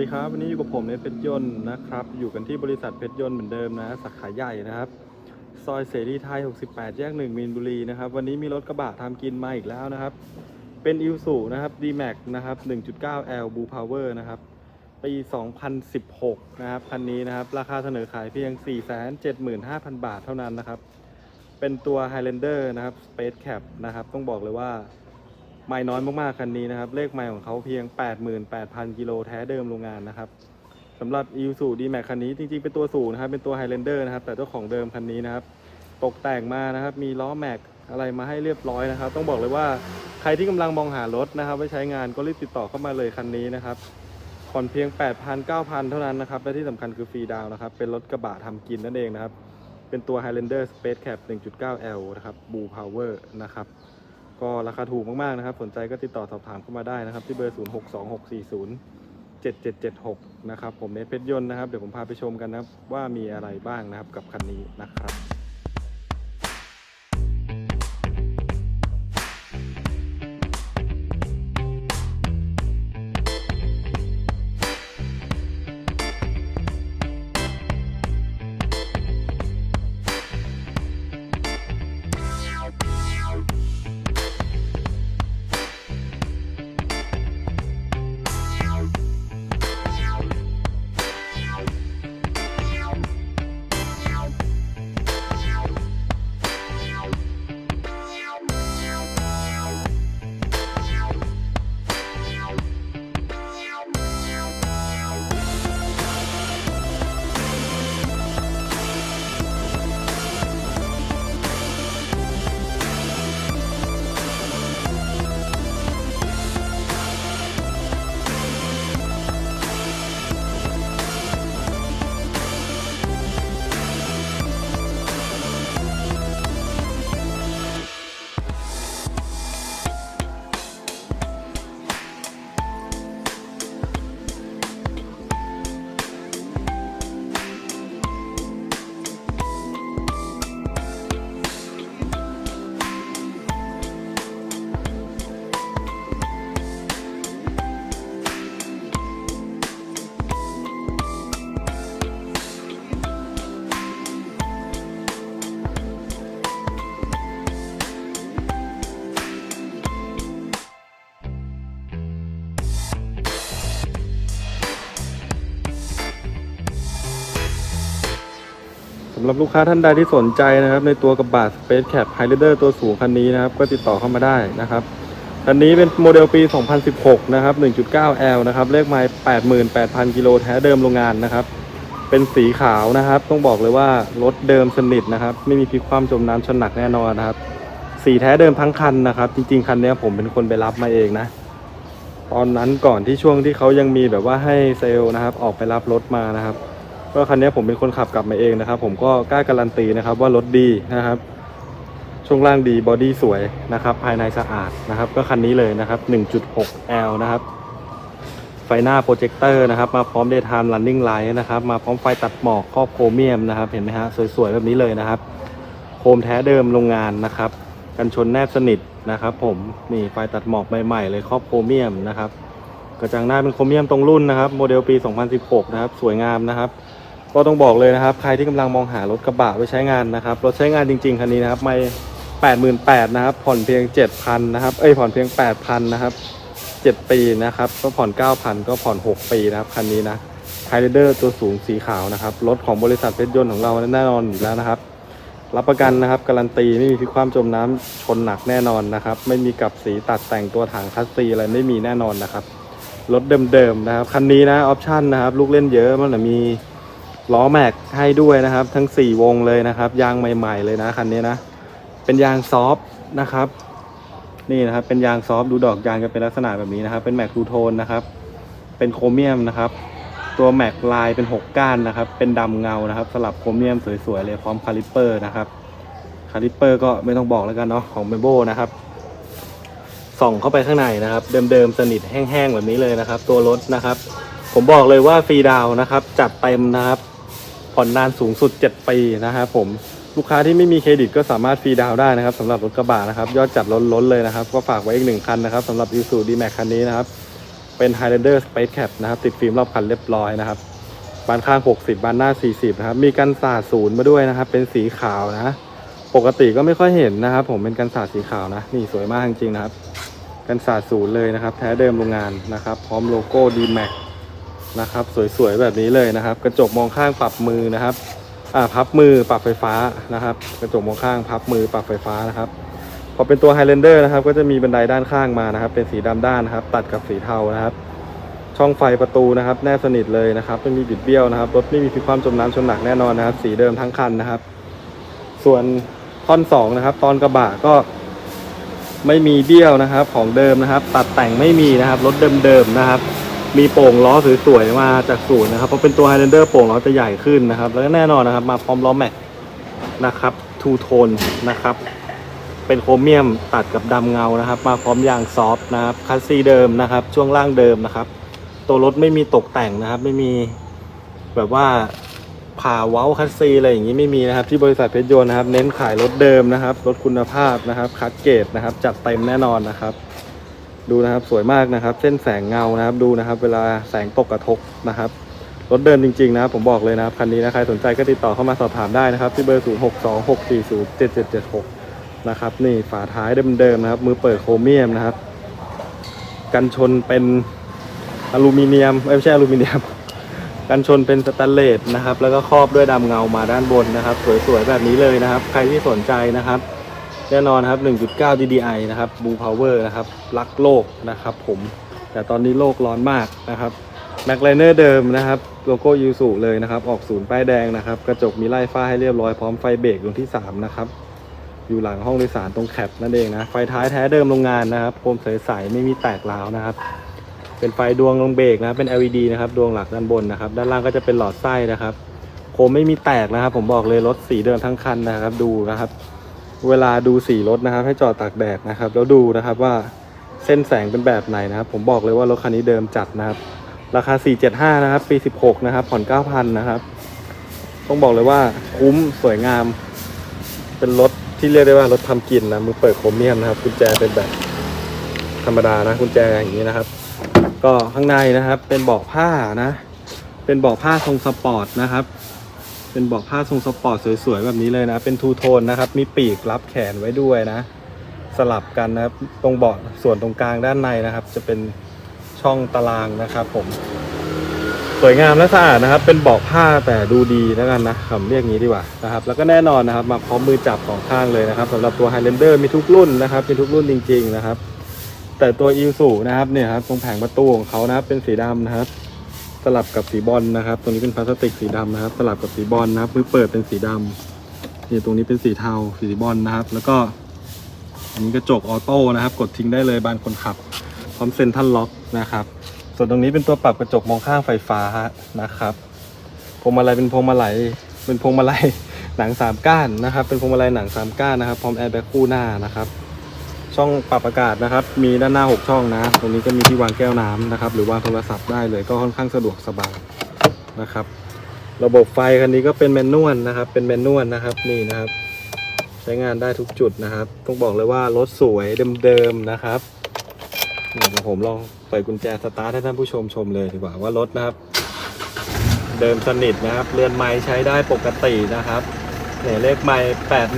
วัสดีครับ วันนี้อยู่กับผมในเพชรยนต์นะครับ อยู่กันที่บริษัทเพชรยนต์เหมือนเดิมนะ สาขาใหญ่นะครับ ซอยเสรีไทย 68 แยก 1 มีนบุรีนะครับ วันนี้มีรถกระบะทำกินมาอีกแล้วนะครับ เป็นอิ s สูนะครับ D-Max นะครับ 1.9L Blue Power นะครับ ปี 2016 นะครับ คันนี้นะครับ ราคาเสนอขายเพียง 475,000 บาทเท่านั้นนะครับ เป็นตัว Highlander นะครับ Space Cap นะครับ ต้องบอกเลยว่า ไม่น้อยมากๆคันนี้นะครับ เลขไม่ของเขาเพียง 88,000 กิโลแท้เดิมโรงงานนะครับสำหรับ i s u d m a x คันนี้จริงๆ เป็นตัวสูงนะครับ เป็นตัว Highlander นะครับ แต่เจ้าของเดิมคันนี้นะครับ ตกแต่งมานะครับ มีล้อแม็กอะไรมาให้เรียบร้อยนะครับ ต้องบอกเลยว่าใครที่กำลังมองหารถนะครับไว้ใช้งานก็รีบติดต่อเข้ามาเลยคันนี้นะครับผ่อนเพียง 8,000 9,000 เท่านั้นนะครับ และที่สำคัญคือฟรีดาวนะครับ เป็นรถกระบะทำกินนั่นเองนะครับ เป็นตัว Highlander Space Cap 1.9L นะครับ Blue Power นะครับ ก็ราคาถูกมากๆนะครับ สนใจก็ติดต่อสอบถามเข้ามาได้นะครับ ที่เบอร์ 062640 7776 นะครับ ผมเนทเพชรยนต์นะครับ เดี๋ยวผมพาไปชมกันนะครับว่ามีอะไรบ้างนะครับกับคันนี้นะครับ รับลูกค้าท่านใดที่สนใจนะครับ ในตัวกระบะ Space Cap Highlander ตัวสูงคันนี้นะครับ ก็ติดต่อเข้ามาได้นะครับคันนี้เป็นโมเดลปี 2016 นะครับ 1.9L นะครับ เลขไมล์ 88,000 กิโลแท้เดิมโรงงานนะครับ เป็นสีขาวนะครับ ต้องบอกเลยว่ารถเดิมสนิทนะครับ ไม่มีพลิกคว่ำจมน้ำชนหนักแน่นอนนะครับ สีแท้เดิมทั้งคันนะครับ จริง ๆ คันนี้ผมเป็นคนไปรับมาเองนะ ตอนนั้นก่อนที่ช่วงที่เขายังมีแบบว่าให้เซลล์นะครับ ออกไปรับรถมานะครับ ก็คันนี้ผมเป็นคนขับกลับมาเองนะครับ ผมก็กล้าการันตีนะครับ ว่ารถดีนะครับ ช่วงล่างดีบอดี้สวยนะครับ ภายในสะอาดนะครับ ก็คันนี้เลยนะครับ 1.6L นะครับ ไฟหน้าโปรเจคเตอร์นะครับ มาพร้อม daytime running light นะครับ มาพร้อมไฟตัดหมอกครอบโครเมียมนะครับ เห็นไหมฮะสวยๆแบบนี้เลยนะครับ โคมแท้เดิมโรงงานนะครับ กันชนแนบสนิทนะครับ ผมนี่ไฟตัดหมอกใหม่ๆเลยครอบโครเมียมนะครับกระจังหน้าเป็นโครเมียมตรงรุ่นนะครับ โมเดลปี 2016 นะครับ สวยงามนะครับ ก็ต้องบอกเลยนะครับ ใครที่กำลังมองหารถกระบะไว้ใช้งานนะครับ รถใช้งานจริง ๆคันนี้นะครับไม่88,000นะครับ ผ่อนเพียง7,000นนะครับ เอ้ยผ่อนเพียง8,000นนะครับ7ปีนะครับ ก็ผ่อน9,000ก็ผ่อน6ปีนะครับคันนี้นะไฮเดอร์ตัวสูงสีขาวนะครับ รถของบริษัทเพชรยนต์ของเราแน่นอนอยู่แล้วนะครับ รับประกันนะครับ การันตีไม่มีพิความจมน้ำชนหนักแน่นอนนะครับ ไม่มีกับสีตัดแต่งตัวถังคัสซีอะไรไม่มีแน่นอนนะครับ รถเดิมๆนะครับ คันนี้นะออปชั่นนะครับ ลูกเล่นเยอะมันมี ล้อแม็กให้ด้วยนะครับ ทั้ง 4 วงเลยนะครับ ยางใหม่ ๆ เลยนะคันนี้นะ เป็นยางซอฟนะครับ นี่นะครับ เป็นยางซอฟดูดอกยางจะเป็นลักษณะแบบนี้นะครับ เป็นแม็กทูโทนนะครับ เป็นโครเมียมนะครับ ตัวแม็กลายเป็น 6 ก้านนะครับ เป็นดำเงานะครับ สลับโครเมียมสวยๆเลยพร้อมคาลิปเปอร์นะครับ คาลิปเปอร์ก็ไม่ต้องบอกแล้วกันเนาะของเมโบนะครับส่องเข้าไปข้างในนะครับ เดิมๆสนิทแห้งๆแบบนี้เลยนะครับ ตัวรถนะครับ ผมบอกเลยว่าฟรีดาวนะครับ จัดเต็มนะครับ ผ่อนนานสูงสุด 7 ปีนะครับผมลูกค้าที่ไม่มีเครดิตก็สามารถฟรีดาวน์ได้นะครับสำหรับรถกระบะนะครับ ยอดจัดล้นๆเลยนะครับ ก็ฝากไว้อีกหนึ่งคันนะครับสำหรับ i s u d m a x คันนี้นะครับ เป็น Highlander Space Cap นะครับ ติดฟิล์มรอบคันเรียบร้อยนะครับบานข้าง 60 บานหน้า 40 นะครับ มีกันสาดศูนย์มาด้วยนะครับ เป็นสีขาวนะ ปกติก็ไม่ค่อยเห็นนะครับ ผมเป็นกันสาดสีขาวนะ นี่สวยมากจริงๆนะครับ กันสาดศูนย์เลยนะครับ แท้เดิมโรงงานนะครับ พร้อมโลโก้ D-Max นะครับ สวยๆแบบนี้เลยนะครับ กระจกมองข้างปรับมือนะครับอ่าพับมือปรับไฟฟ้านะครับ กระจกมองข้างพับมือปรับไฟฟ้านะครับพอเป็นตัว Highlander นะครับ ก็จะมีบันไดด้านข้างมานะครับ เป็นสีดำด้านนะครับ ตัดกับสีเทานะครับ ช่องไฟประตูนะครับ แนบสนิทเลยนะครับไม่มีบิดเบี้ยวนะครับรถไม่มีพิคว่ำจมน้ำชนหนักแน่นอนนะครับ สีเดิมทั้งคันนะครับ ส่วนท่อนสองนะครับ ตอนกระบะก็ไม่มีเบี้ยวนะครับ ของเดิมนะครับ ตัดแต่งไม่มีนะครับรถเดิมๆนะครับ มีโป่งล้อสวยๆมาจากศูนย์นะครับเพราะเป็นตัว Highlander โป่งล้อจะใหญ่ขึ้นนะครับ แล้วก็แน่นอนนะครับ มาพร้อมล้อแม็กนะครับทูโทนนะครับ เป็นโครเมียมตัดกับดำเงานะครับ มาพร้อมยางซอฟต์นะครับคัสซีเดิมนะครับ ช่วงล่างเดิมนะครับ ตัวรถไม่มีตกแต่งนะครับ ไม่มีแบบว่าผ่าเว้าคัสซีอะไรอย่างนี้ไม่มีนะครับ ที่บริษัทเพชรยนต์นะครับ เน้นขายรถเดิมนะครับรถคุณภาพนะครับคัดเกรดนะครับจัดเต็มแน่นอนนะครับ ดูนะครับสวยมากนะครับ เส้นแสงเงานะครับดูนะครับ เวลาแสงตกกระทบนะครับรถเดินจริงๆนะครับผมบอกเลยนะครับคันนี้นะใครสนใจก็ติดต่อเข้ามาสอบถามได้นะครับ ที่เบอร์ 0 6 2 6 4 0 7 7 7 6 นะครับนี่ฝาท้ายเดิมๆนะครับ มือเปิดโครเมียมนะครับ กันชนเป็นอลูมิเนียมไม่ใช่อลูมิเนียม กันชนเป็นสแตนเลสนะครับ แล้วก็ครอบด้วยดำเงามาด้านบนนะครับ สวยๆแบบนี้เลยนะครับ ใครที่สนใจนะครับ แน่นอนครับ 1.9 DDI นะครับ Blue Power นะครับ รักโลกนะครับผม แต่ตอนนี้โลกร้อนมากนะครับแม็กไลเนอร์เดิมนะครับ โลโก้ยูสุเลยนะครับ ออกศูนย์ป้ายแดงนะครับ กระจกมีไล่ฟ้าให้เรียบร้อยพร้อมไฟเบรกดวงที่ 3 นะครับ อยู่หลังห้องโดยสารตรงแคปนั่นเองนะ ไฟท้ายแท้เดิมโรงงานนะครับโคมใสๆไม่มีแตกร้าวนะครับ เป็นไฟดวงลงเบรกนะเป็น LED นะครับดวงหลักด้านบนนะครับ ด้านล่างก็จะเป็นหลอดไส้นะครับ โคมไม่มีแตกนะครับ ผมบอกเลยรถสีเดิมทั้งคันนะครับ ดูนะครับ เวลาดูสีรถนะครับ ให้จอดตากแดดนะครับ แล้วดูนะครับว่าเส้นแสงเป็นแบบไหนนะครับ ผมบอกเลยว่ารถคันนี้เดิมจัดนะครับ ราคา 475 นะครับ ปี 16 นะครับ ผ่อน 9,000 นะครับ ต้องบอกเลยว่าคุ้มสวยงาม เป็นรถที่เรียกได้ว่ารถทำกินนะมือเปิดโครเมียมนะครับ กุญแจเป็นแบบธรรมดานะกุญแจอย่างนี้นะครับ ก็ข้างในนะครับ เป็นเบาะผ้านะ เป็นเบาะผ้าทรงสปอร์ตนะครับ เป็นเบาะผ้าทรงสปอร์ตสวยๆแบบนี้เลยนะ เป็นทูโทนนะครับ มีปีกรับแขนไว้ด้วยนะ สลับกันนะครับ ตรงเบาะส่วนตรงกลางด้านในนะครับ จะเป็นช่องตารางนะครับ ผม สวยงามและสะอาดนะครับ เป็นเบาะผ้าแต่ดูดีแล้วกันนะคำเรียกงี้ดีกว่านะครับ แล้วก็แน่นอนนะครับ มาพร้อมมือจับสองข้างเลยนะครับสำหรับตัว Highlander มีทุกรุ่นนะครับมีทุกรุ่นจริง ๆ นะครับ แต่ตัวอิวสูนะครับเนี่ยครับตรงแผงประตูของเขานะครับเป็นสีดำนะครับ สลับกับสีบอลนะครับ ตรงนี้เป็นพลาสติกสีดำนะครับ สลับกับสีบอลนะครับมือเปิดเป็นสีดำนี่ตรงนี้เป็นสีเทาสีบอลนะครับ แล้วก็ อันนี้กระจกออโต้นะครับ กดทิ้งได้เลยบานคนขับ พร้อมเซ็นทัลล็อกนะครับ ส่วนตรงนี้เป็นตัวปรับกระจกมองข้างไฟฟ้านะครับพวงมาลัยเป็นพวงมาลัยเป็นพวงมาลัยหนังสามก้านนะครับ เป็นพวงมาลัยหนังสามก้านนะครับ พร้อมแอร์แบ็คคู่หน้านะครับ ช่องปรับอากาศนะครับ มีด้านหน้า 6 ช่องนะ ตรงนี้ก็มีที่วางแก้วน้ำนะครับ หรือวางโทรศัพท์ได้เลยก็ค่อนข้างสะดวกสบายนะครับ ระบบไฟคันนี้ก็เป็นแมนนวลนะครับ เป็นแมนนวลนะครับนี่นะครับ ใช้งานได้ทุกจุดนะครับ ต้องบอกเลยว่ารถสวยเดิมๆนะครับเดี๋ยวผมลองเปิดกุญแจสตาร์ทให้ท่านผู้ชมชมเลยดีกว่าว่ารถนะครับ เดิมสนิทนะครับเรือนไม้ใช้ได้ปกตินะครับเนี่ยเลขไม้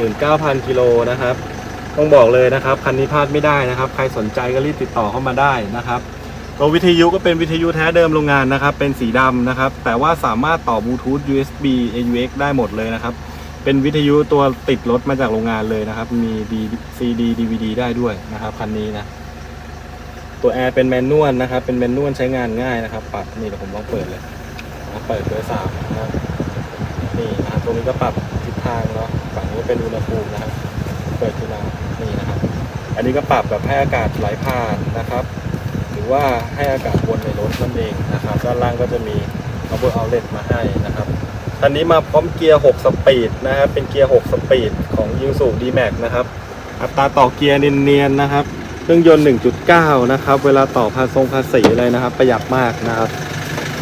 89,000กิโลนะครับ ต้องบอกเลยนะครับคันนี้พลาดไม่ได้นะครับ ใครสนใจก็รีบติดต่อเข้ามาได้นะครับตัววิทยุก็เป็นวิทยุแท้เดิมโรงงานนะครับ เป็นสีดำนะครับ แต่ว่าสามารถต่อบลูทูธ USB AUX ได้หมดเลยนะครับ เป็นวิทยุตัวติดรถมาจากโรงงานเลยนะครับ มี CD DVD ได้ด้วยนะครับคันนี้นะ ตัวแอร์เป็นแมนนวลนะครับ เป็นแมนนวลใช้งานง่ายนะครับ ปรับนี่เดี๋ยวผมลองเปิดเลยเปิดเบอร์สามนะครับนี่นะครับตรงนี้ก็ปรับทิศทางเนาะฝั่งนี้เป็นอุณหภูมินะครับ ปิดขึ้นมานี่นะครับ อันนี้ก็ปรับแบบให้อากาศไหลผ่านนะครับ หรือว่าให้อากาศวนในรถนั่นเองนะครับด้านล่างก็จะมี power outlet มาให้นะครับคันนี้มาพร้อมเกียร์ 6 สปีดนะครับ เป็นเกียร์ 6 สปีดของ i s u D-Max นะครับ อัตราต่อเกียร์เนียนๆนะครับ เครื่องยนต์ 1.9 นะครับ เวลาต่อภาษงภาษีอะไรนะครับ ประหยัดมากนะครับ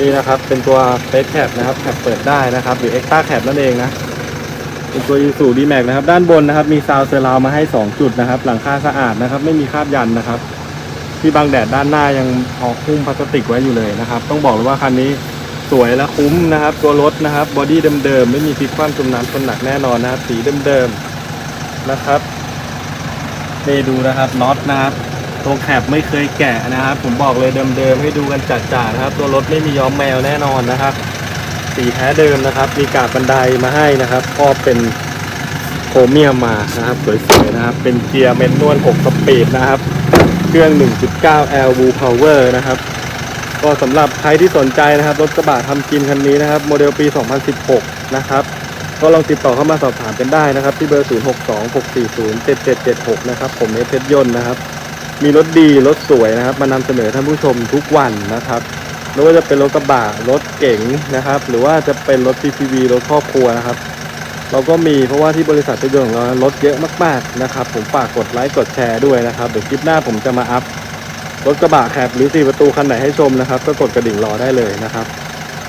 นี่นะครับ เป็นตัว Space Cap นะครับแคปเปิดได้นะครับ หรือ Extra Cap นั่นเองนะ เป็นตัว i s u D-Max นะครับ ด้านบนนะครับ มีซาวเซอร์ราวมาให้ 2 จุดนะครับ หลังคาสะอาดนะครับ ไม่มีคราบยันนะครับ ที่บังแดดด้านหน้ายังพอคุ้มพลาสติกไว้อยู่เลยนะครับ ต้องบอกเลยว่าคันนี้สวยและคุ้มนะครับ ตัวรถนะครับบอดี้เดิมๆไม่มีพลิกคว่ำจมน้ำชนหนักแน่นอนนะครับ สีเดิมๆนะครับนี่ดูนะครับน็อตนะครับตัวแคปไม่เคยแกะนะครับ ผมบอกเลยเดิมๆให้ดูกันจัดๆนะครับ ตัวรถไม่มีย้อมแมวแน่นอนนะครับ สีแท้เดิมนะครับ มีกาบบันไดมาให้นะครับก็เป็นโครเมียมมานะครับสวยๆนะครับ เป็นเกียร์เมนนวล6สปีดนะครับ เครื่อง 1.9 L v Power นะครับ ก็สำหรับใครที่สนใจนะครับ รถกระบะทำกินคันนี้นะครับ โมเดลปี 2016 นะครับก็ลองติดต่อเข้ามาสอบถามกันได้นะครับ ที่เบอร์ 0626407776 นะครับ ผมเอสเพชรยนต์นะครับ มีรถดีรถสวยนะครับ มานำเสนอท่านผู้ชมทุกวันนะครับ ไม่ว่าจะเป็นรถกระบะรถเก๋งนะครับ หรือว่าจะเป็นรถ PPV รถครอบครัวนะครับ เราก็มีเพราะว่าที่บริษัทรถยนต์ของเรารถเยอะมากๆนะครับ ผมฝากกดไลค์กดแชร์ด้วยนะครับเดี๋ยวคลิปหน้าผมจะมาอัพรถกระบะแคบหรือสี่ประตูคันไหนให้ชมนะครับ ก็กดกระดิ่งรอได้เลยนะครับ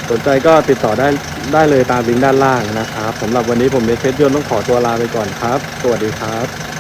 สนใจก็ติดต่อได้ได้เลยตามลิงก์ด้านล่างนะครับสำหรับวันนี้ผมเบสเชรยนต้องขอตัวลาไปก่อนครับ สวัสดีครับ